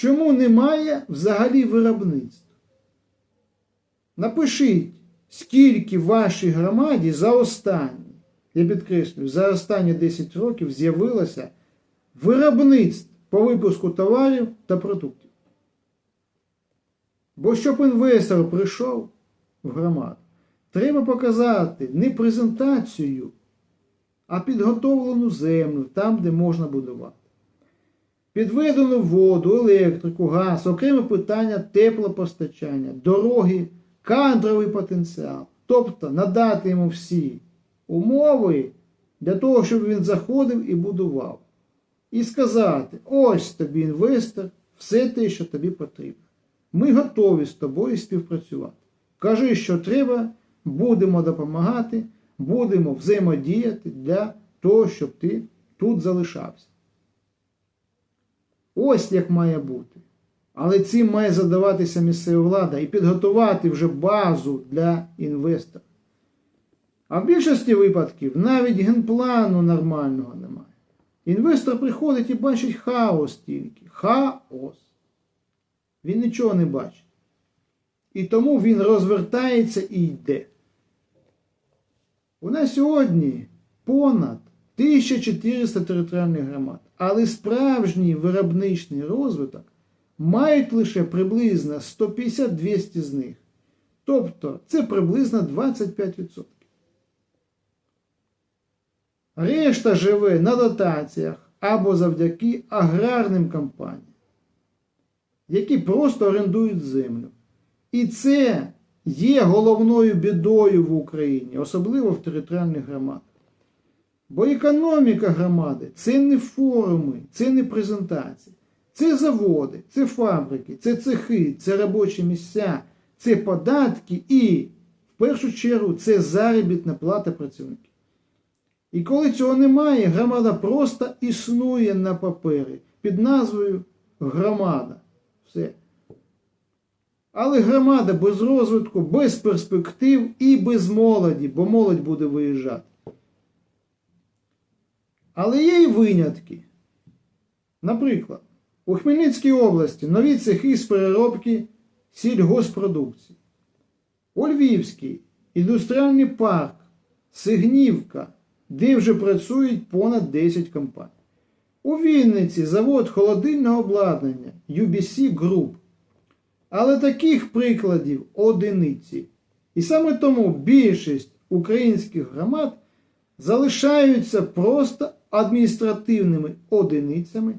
чому немає взагалі виробництва? Напишіть, скільки в вашій громаді за останні, я підкреслюю, за останні 10 років з'явилося виробництв по випуску товарів та продуктів. Бо щоб інвестор прийшов в громаду, треба показати не презентацію, а підготовлену землю там, де можна будувати. Підведену воду, електрику, газ, окреме питання теплопостачання, дороги, кадровий потенціал. Тобто надати йому всі умови для того, щоб він заходив і будував. І сказати: ось тобі інвестор, все те, що тобі потрібно. Ми готові з тобою співпрацювати. Кажи, що треба, будемо допомагати, будемо взаємодіяти для того, щоб ти тут залишався. Ось як має бути. Але цим має задаватися місцева влада і підготувати вже базу для інвестора. А в більшості випадків навіть генплану нормального немає. Інвестор приходить і бачить хаос тільки. Хаос. Він нічого не бачить. І тому він розвертається і йде. У нас сьогодні понад 1400 територіальних громад, але справжній виробничий розвиток мають лише приблизно 150-200 з них. Тобто це приблизно 25%. Решта живе на дотаціях або завдяки аграрним компаніям, які просто орендують землю. І це є головною бідою в Україні, особливо в територіальних громадах. Бо економіка громади це не форуми, це не презентації, це заводи, це фабрики, це цехи, це робочі місця, це податки і, в першу чергу, це заробітна плата працівників. І коли цього немає, громада просто існує на папері під назвою громада. Все. Але громада без розвитку, без перспектив і без молоді, бо молодь буде виїжджати. Але є й винятки. Наприклад, у Хмельницькій області нові цехи з переробки сільгоспродукції. У Львівській індустріальний парк Сигнівка, де вже працюють понад 10 компаній. У Вінниці завод холодильного обладнання UBC Group. Але таких прикладів одиниці. І саме тому більшість українських громад залишаються просто адміністративними одиницями